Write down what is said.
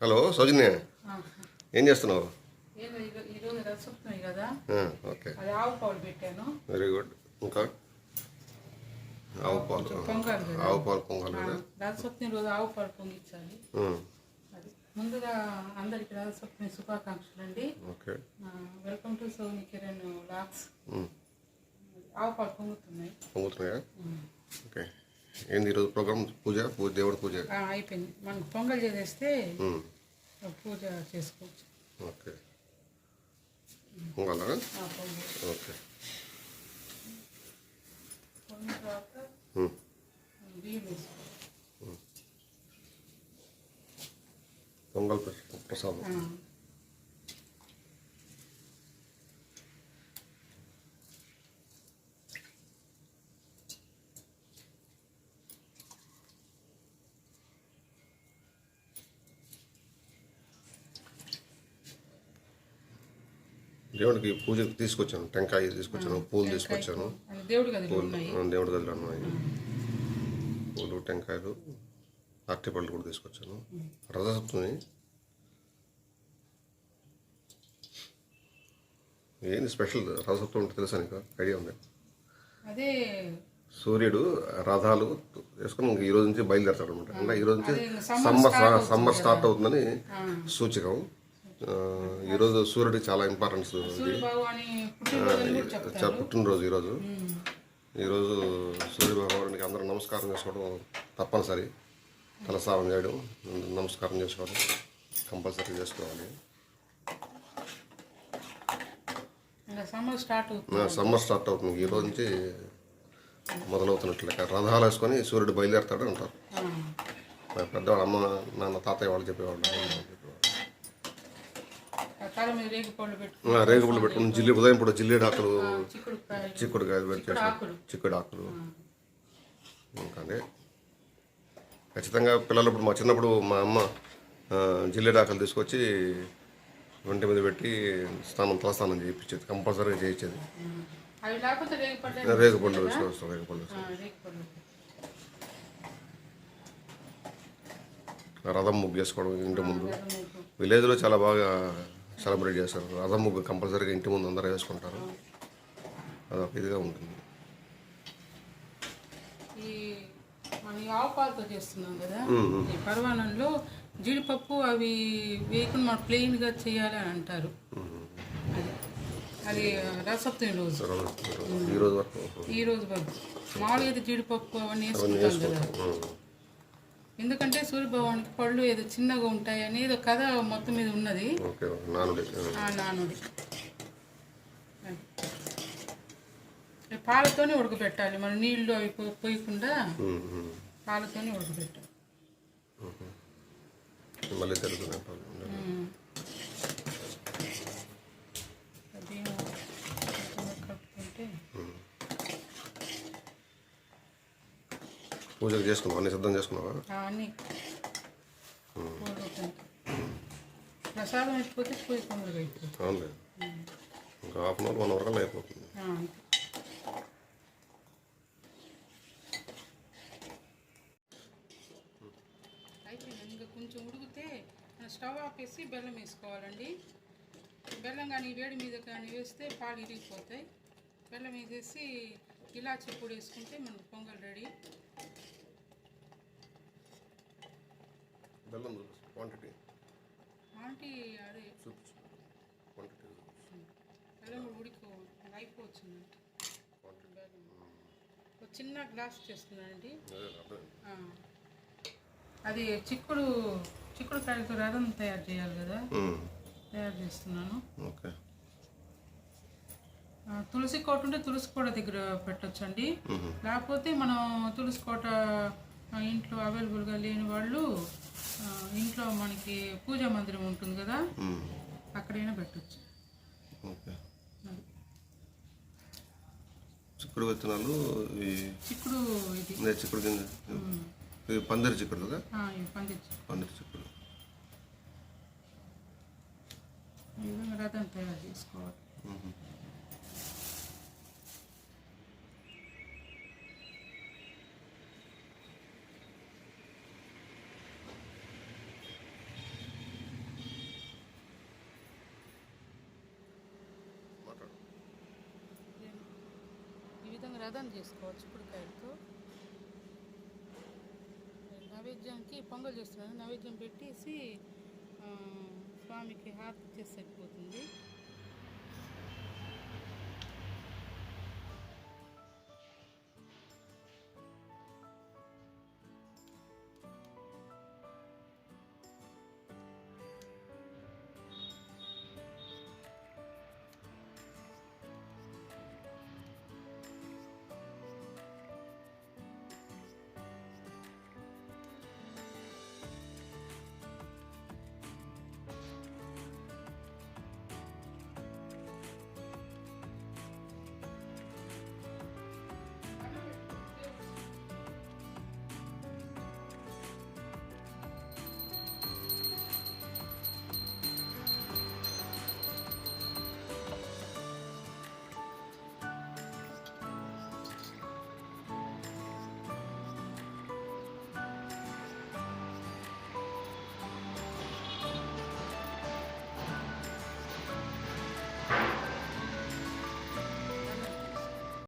Hello సౌజన్య. ఏం చేస్తున్నావు? Okay. Very good ఇంకా? ఆవు పాలు ఆవు పాలు పొంగాలి రసొత్తిన రోజు ఆవు పాలు అది ముందుగా అందరికి రసొత్తిన శుభాకాంక్షలు అండి. Okay. Welcome to Soni Kiran vlogs ఆవు పాలు పొంగుతున్నాయి. పొంగుతున్నాయా? ఓకే. ఏంది ఈరోజు ప్రోగ్రామ్? పూజ? పూజ దేవుడి పూజ? ఆ, అయిపోయింది. మనకు పొంగల్ చేసేస్తే పూజ చేసుకోవచ్చు. ఓకే. పొంగాలా? ఓకే. పొంగల్ ప్ర- ప్రసాదం. దేవుడికి పూజకి తీసుకొచ్చాను టెంకాయ తీసుకొచ్చాను పూలు తీసుకొచ్చాను. పూలు దేవుడి గదిలో ఉన్నాయి పూలు టెంకాయలు అరటిపళ్ళు కూడా తీసుకొచ్చాను. రథసప్తమి. ఏంది స్పెషల్ రథసప్తమి అంటే తెలుసా నీకు? ఐడియా ఉంది? అదే సూర్యుడు రథాలు వేసుకొని ఈ రోజు నుంచి బయలుదేరతాడు అనమాట అంటే ఈ రోజు నుంచి సమ్మర్ సమ్మర్ స్టార్ట్ అవుతుందని సూచకం. ఈరోజు సూర్యుడికి చాలా ఇంపార్టెన్స్ అని పుట్టినరోజు ఈరోజు. ఈరోజు సూర్య భగవానికి అందరూ నమస్కారం చేసుకోవడం తప్పనిసరి. తలస్నానం చేయడం నమస్కారం చేసుకోవడం కంపల్సరీ చేసుకోవాలి. సమ్మర్ స్టార్ట్ అవుతుంది. నా సమ్మర్ స్టార్ట్ అవుతుంది. ఈ రోజు నుంచి మొదలవుతున్నట్లు. రథాలు వేసుకొని సూర్యుడు బయలుదేరతాడు అంటారు. పెద్దవాళ్ళు అమ్మ నాన్న తాతయ్య వాళ్ళు చెప్పేవాళ్ళు ఆ తల మీద రేగి పళ్ళు పెట్టు ఆ, రేగుపళ్ళు పెట్టుకుని జిల్లి ఉదయం పూట జిల్లేడు ఆకులు చిక్కుడు కాయలు చిక్కుడుకాయలు పెట్టి ఆకులు. చిక్కుడు ఆకులు. ఖచ్చితంగా పిల్లలు ఇప్పుడు మా చిన్నప్పుడు మా అమ్మ జిల్లేడు ఆకులు తీసుకొచ్చి ఒంటి మీద పెట్టి స్నానం తలస్నానం చేయించేది కంపల్సరీగా చేయించేది. అవి లేకపోతే రేగి పళ్ళు రేగుపళ్ళు వేసుకోవచ్చు రేగుపళ్ళు ఆ, రేగి పళ్ళు రథం ముగ్గు వేసుకోవడం ఇంటి ముందు. విలేజ్లో చాలా బాగా సెలబ్రేట్ చేస్తారు రథం ముగ్గు కంపల్సరీగా ఇంటి ముందు అందరూ వేసుకుంటారు. అదొక ఇదిగా ఉంటుంది. ఈ మన ఆవు పాలతో చేస్తున్నాం కదా. ఈ పర్వాణంలో జీడిపప్పు అవి వేయకుండా మనం ప్లెయిన్గా చేయాలి అని అంటారు. అది రసప్తమి రోజు. ఈ రోజు వరకు? మామూలుగా అయితే జీడిపప్పు అవన్నీ వేసుకుంటాం కదా. ఎందుకంటే సూర్యభగవానికి పళ్ళు ఏదో చిన్నగా ఉంటాయి అని ఏదో కథ మొత్తం మీద ఉన్నది. నానుడి. పాలతోనే ఉడకబెట్టాలి. మన నీళ్ళు అవి పోయకుండా. పాలతోనే ఉడకబెట్టాలి. మళ్ళీ తెలుగుతున్నాయి ఉమ్. అది కొంచెం కలుపుకుంటే పూజకు చేసుకున్నావా అన్ని సిద్ధం చేసుకున్నావా? అన్నీ. ప్రసాదం అయిపోతే తొందరగా అయిపోతుంది. అవునులే. ఇంకా half an hour one hour కల్లా అయిపోతుంది. అయిపోయింది ఇంకా కొంచెం ఉడికితే స్టవ్ ఆపేసి బెల్లం వేసుకోవాలండి. బెల్లం కానీ వేడి మీద కానీ వేస్తే పాలు ఇరిగిపోతాయి. బెల్లం వేసేసి ఇలాచి పొడి వేసుకుంటే మనకు పొంగల్ రెడీ. బెల్లం క్వాంటిటీ అదే. చూపించు. క్వాంటిటీ బెల్లం కూడా ఉడికో అయిపోవచ్చు బెల్లం ఒక చిన్న గ్లాస్ చేస్తున్నానండి. అదే చిక్కుడు చిక్కుడు కాయలతో రథం తయారు చేయాలి కదా? తయారు చేస్తున్నాను. ఓకే. తులసి కోట ఉంటే తులసి కోట దగ్గర పెట్టొచ్చండి. లేకపోతే మనం తులసి కోట ఇంట్లో అవైలబుల్గా లేని వాళ్ళు ఇంట్లో మనకి పూజా మందిరం ఉంటుంది కదా? అక్కడైనా పెట్టొచ్చు. చిక్కుడు విత్తనాలు చిక్కుడు ఇది. చిక్కుడు ఇది పందిరి చిక్కుడు కదా పందిరి చిక్కుడు. ఈ విధంగా రథం తయారు చేసుకోవాలి. ఉహు. ప్రదానం చేసుకోవచ్చు చిక్కుడుకాయలతో నైవేద్యానికి పొంగల్ చేస్తున్నాను నైవేద్యం పెట్టేసి స్వామికి హారతి చేసి సరిపోతుంది